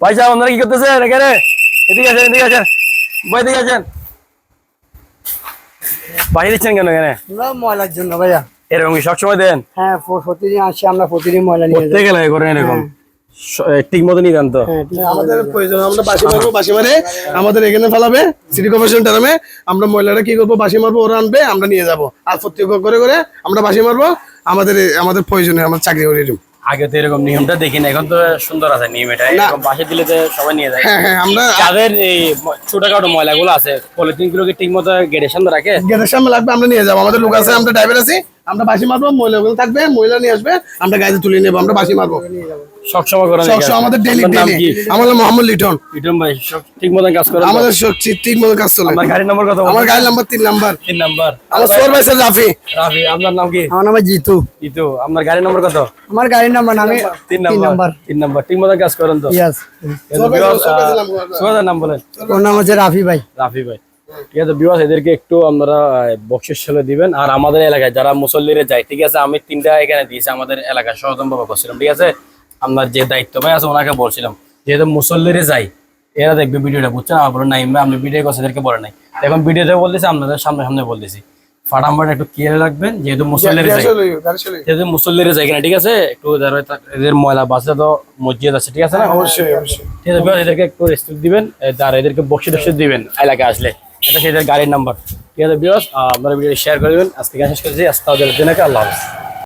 ভাই সাহেব আপনারা কি করতেছেন এখানে? এদিকে আছেন এদিকে আছেন ভাই এদিকে আছেন বাইরে দিচ্ছেন কেন এখানে? ময়লার জন্য ভাইয়া। এরকম কি সবসময় দেন? হ্যাঁ প্রতিদিন আসি আমরা প্রতিদিন ময়লা নিয়ে যাই। প্রত্যেক করেন এরকম? ঠিক মতো নিয়ে দেন তো? হ্যাঁ আছে। আমাদের প্রয়োজন আমরা বাসি মারবো বাসি মারে। আমাদের এখানে ফেলাবে সিটি কর্পোরেশন টার্মে আমরা মহিলারা কি করব বাসি মারবো ওরা আনবে আমরা নিয়ে যাব। আর প্রত্যেক করে করে আমরা বাসি মারবো। আমাদের আমাদের প্রয়োজনে আমরা চাকরি করে দিব। আগে তো এরকম নিয়মটা দেখি না এখন তো সুন্দর আছে নিয়ম এটা। এরকম বাসে দিলে তো সবাই নিয়ে যায়। হ্যাঁ হ্যাঁ আমরা যাদের এই ছোটখাটো ময়লাগুলো আছে পলিথিন গুলোকে ঠিক মতো গেটের সামনে রাখে? গেটের সামনে লাগবে আমরা নিয়ে যাব। আমাদের লোক আছে আমরা ড্রাইভার আছি। আমরা বাসি মারবো মহিলাগুলো থাকবে মহিলা নিয়ে আসবে আমরা গাড়িতে তুলে নেব আমরা বাসি মারবো। সবসময় আমাদের ডেলি ডেলি কি? মোহাম্মদ লিটন। ইটন ভাই ঠিক মতো কাজ আমাদের ঠিক মতো কাজ চলে। আমার গাড়ির নম্বর কত আমার গাড়ির নাম্বার তিন নাম্বার তিন নাম্বার আমার সোর ভাই স্যার রাফি। রাফি আপনার নাম কি? আমার নাম জিতু। ইতু আপনার গাড়ির নম্বর কত? আমার গাড়ির নাম্বার আমি তিন নাম্বার তিন নাম্বার ঠিক মতো কাজ করেন তো? ইয়াস সোহাদের নাম বলেন। ওর নাম হচ্ছে রাফি ভাই। রাফি ভাই। ঠিক আছে বিবাস এদেরকে একটু আপনারা ছেলে দিবেন। আর আমাদের এলাকায় যারা মুসল্লিরে যায় ঠিক আছে আমি তিনটা এখানে দিয়েছি আমাদের এলাকায় সচেতন করছিলাম ঠিক আছে আপনার যে দায়িত্ব ভাই আছে ওনাকে বলছিলাম যেহেতু মুসল্লিরে যাই এরা দেখবে ভিডিওটা বুঝছেন? আমার বলে নাই আপনি ভিডিও করছে এদেরকে বলে নাই। এখন ভিডিওতে বলতেছি আপনাদের সামনে সামনে বলতেছি একটু কেয়ার রাখবেন যেহেতু মুসল্লিরে যেহেতু মুসল্লিরে ঠিক আছে একটু এদের ময়লা বাসে তো মসজিদ আছে ঠিক আছে না? অবশ্যই অবশ্যই। ঠিক আছে এদেরকে একটু রেস্ট্রিক্ট দিবেন আর এদেরকে বক্সি টক্সি দিবেন এলাকায় আসলে। এটা সেটার গাড়ির নাম্বার ঠিক আছে বিয়স আপনারা ভিডিও শেয়ার করে দেবেন। আজকে শেষ করেছি। আস্তে আল্লাহ হাফিজ।